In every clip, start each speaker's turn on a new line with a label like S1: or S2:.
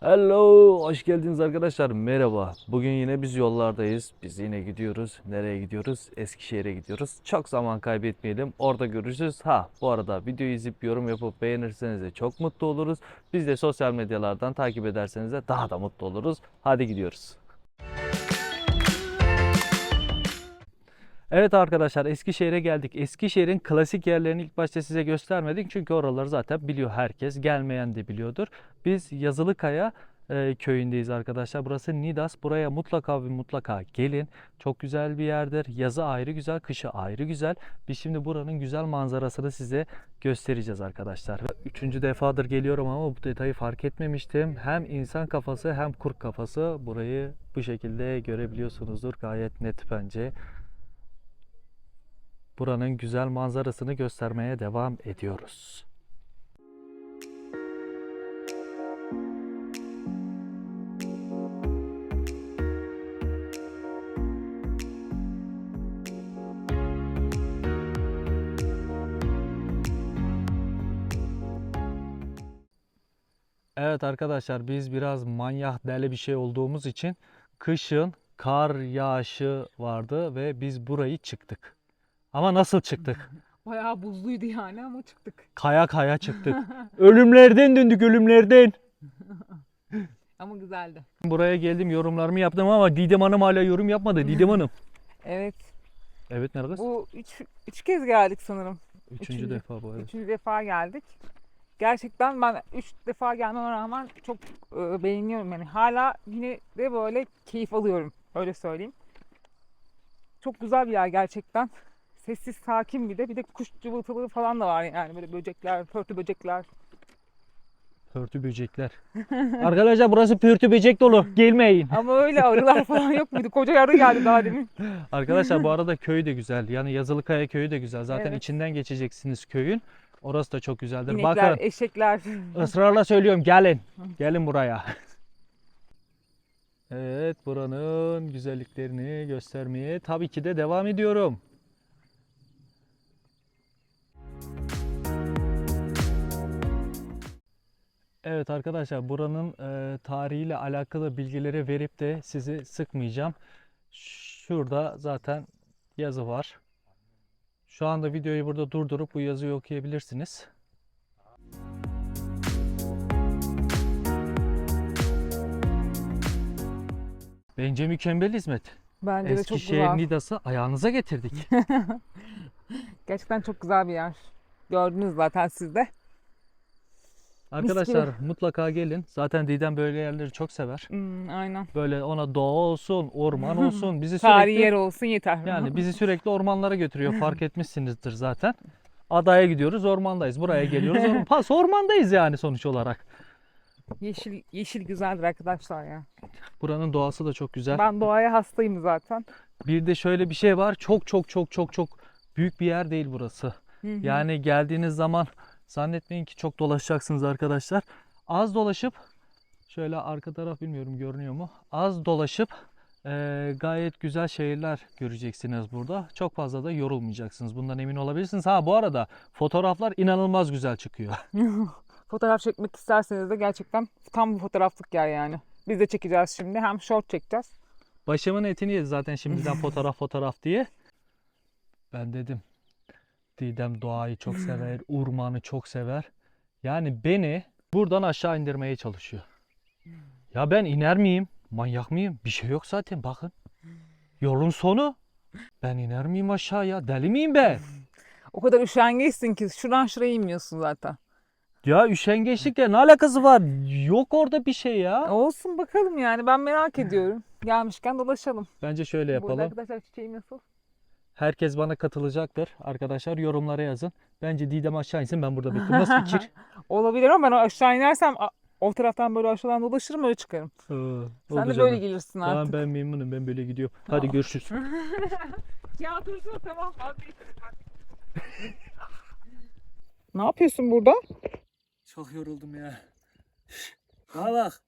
S1: Hello, hoş geldiniz arkadaşlar. Merhaba. Bugün yine biz yollardayız. Biz yine gidiyoruz. Nereye gidiyoruz? Eskişehir'e gidiyoruz. Çok zaman kaybetmeyelim. Orada görüşürüz. Ha, bu arada videoyu izleyip yorum yapıp beğenirseniz de çok mutlu oluruz. Biz de sosyal medyalardan takip ederseniz de daha da mutlu oluruz. Hadi gidiyoruz. Evet arkadaşlar Eskişehir'e geldik. Eskişehir'in klasik yerlerini ilk başta size göstermedik. Çünkü oraları zaten biliyor herkes. Gelmeyen de biliyordur. Biz Yazılıkaya e, köyündeyiz arkadaşlar. Burası Nidas. Buraya mutlaka ve mutlaka gelin. Çok güzel bir yerdir. Yazı ayrı güzel, kışı ayrı güzel. Biz şimdi buranın güzel manzarasını size göstereceğiz arkadaşlar. Üçüncü defadır geliyorum ama bu detayı fark etmemiştim. Hem insan kafası hem kurt kafası. Burayı bu şekilde görebiliyorsunuzdur. Gayet net bence buranın güzel manzarasını göstermeye devam ediyoruz. Evet arkadaşlar biz biraz manyak deli bir şey olduğumuz için kışın kar yağışı vardı ve biz burayı çıktık. Ama nasıl çıktık?
S2: Bayağı buzluydu yani ama çıktık.
S1: Kaya kaya çıktık. ölümlerden döndük ölümlerden.
S2: Ama güzeldi.
S1: Buraya geldim yorumlarımı yaptım ama Didem Hanım hala yorum yapmadı. Didem Hanım.
S2: Evet.
S1: Evet nerede?
S2: Bu üç, üç kez geldik sanırım.
S1: Üçüncü
S2: üçüncü-
S1: defa bu evet.
S2: Üçüncü defa geldik. Gerçekten ben üç defa gelmeme rağmen çok e, beğeniyorum yani. Hala yine de böyle keyif alıyorum. Öyle söyleyeyim. Çok güzel bir yer gerçekten. Sessiz, sakin bir de. Bir de kuş cıvıltıları falan da var yani. Böyle böcekler, pörtü böcekler.
S1: Pörtü böcekler. Arkadaşlar burası pörtü böcek dolu. Gelmeyin.
S2: Ama öyle arılar falan yok muydu? Koca arı geldi daha demin.
S1: Arkadaşlar bu arada köy de güzel. Yani Yazılıkaya köyü de güzel. Zaten
S2: Evet.
S1: içinden geçeceksiniz köyün. Orası da çok güzeldir.
S2: İnekler,
S1: Bakın
S2: eşekler.
S1: ısrarla söylüyorum gelin. Gelin buraya. Evet buranın güzelliklerini göstermeye tabii ki de devam ediyorum. Evet arkadaşlar buranın e, tarihiyle alakalı bilgileri verip de sizi sıkmayacağım. Şurada zaten yazı var. Şu anda videoyu burada durdurup bu yazıyı okuyabilirsiniz. Bence mükemmel hizmet.
S2: Bence de çok
S1: Eskişehir
S2: güzel.
S1: Nidas'ı ayağınıza getirdik.
S2: Gerçekten çok güzel bir yer. Gördünüz zaten siz de.
S1: Arkadaşlar mutlaka gelin. Zaten Didem böyle yerleri çok sever.
S2: Hmm, aynen.
S1: Böyle ona doğa olsun, orman olsun. Bizi
S2: Tarihi
S1: sürekli
S2: yer olsun yeter.
S1: yani bizi sürekli ormanlara götürüyor. Fark etmişsinizdir zaten. Adaya gidiyoruz, ormandayız. Buraya geliyoruz, orman, pas ormandayız yani sonuç olarak.
S2: yeşil yeşil güzeldir arkadaşlar ya.
S1: Buranın doğası da çok güzel.
S2: Ben doğaya hastayım zaten.
S1: Bir de şöyle bir şey var. Çok çok çok çok çok büyük bir yer değil burası.
S2: Hı hı.
S1: Yani geldiğiniz zaman zannetmeyin ki çok dolaşacaksınız arkadaşlar. Az dolaşıp şöyle arka taraf bilmiyorum görünüyor mu? Az dolaşıp eee, gayet güzel şehirler göreceksiniz burada. Çok fazla da yorulmayacaksınız. Bundan emin olabilirsiniz. Ha bu arada fotoğraflar inanılmaz güzel çıkıyor.
S2: Fotoğraf çekmek isterseniz de gerçekten tam bir fotoğraflık yer yani. Biz de çekeceğiz şimdi. Hem short çekeceğiz.
S1: Başımın etini yedi zaten şimdiden fotoğraf fotoğraf diye. Ben dedim. Didem doğayı çok sever, ormanı çok sever. Yani beni buradan aşağı indirmeye çalışıyor. Ya ben iner miyim? Manyak mıyım? Bir şey yok zaten bakın. Yolun sonu. Ben iner miyim aşağıya? Deli miyim ben?
S2: O kadar üşengeçsin ki şuradan şuraya inmiyorsun zaten.
S1: Ya üşengeçlikle ne alakası var? Yok orada bir şey ya.
S2: Olsun bakalım yani ben merak ediyorum. Gelmişken dolaşalım.
S1: Bence şöyle
S2: Burada
S1: yapalım.
S2: arkadaşlar çiçeği nasıl?
S1: Herkes bana katılacaktır. Arkadaşlar yorumlara yazın. Bence Didem aşağı insin ben burada bekliyorum. Nasıl fikir?
S2: Olabilir ama ben aşağı inersem o taraftan böyle aşağıdan dolaşırım öyle çıkarım.
S1: Ee,
S2: Sen de
S1: canım.
S2: böyle gelirsin
S1: Tamam
S2: artık.
S1: ben memnunum. Ben böyle gidiyorum. Hadi
S2: Tamam.
S1: görüşürüz.
S2: Ya dur dur tamam Ne yapıyorsun burada?
S1: Çok yoruldum ya. Bana bak.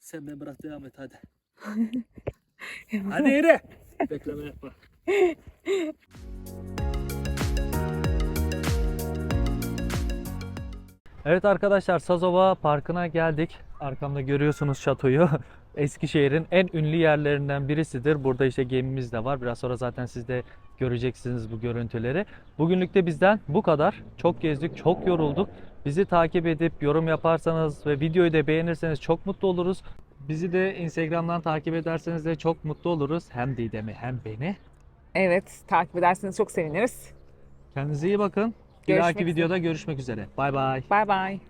S1: Sen beni bırak devam et hadi. hadi yürü. Bekleme yapma. Evet arkadaşlar Sazova Parkı'na geldik. Arkamda görüyorsunuz şatoyu. Eskişehir'in en ünlü yerlerinden birisidir. Burada işte gemimiz de var. Biraz sonra zaten siz de göreceksiniz bu görüntüleri. Bugünlük de bizden bu kadar. Çok gezdik, çok yorulduk. Bizi takip edip yorum yaparsanız ve videoyu da beğenirseniz çok mutlu oluruz. Bizi de Instagram'dan takip ederseniz de çok mutlu oluruz. Hem Didem'i hem beni.
S2: Evet, takip ederseniz çok seviniriz.
S1: Kendinize iyi bakın. Bir
S2: Görüşmek
S1: dahaki videoda görüşmek üzere. Bay bay.
S2: Bay bay.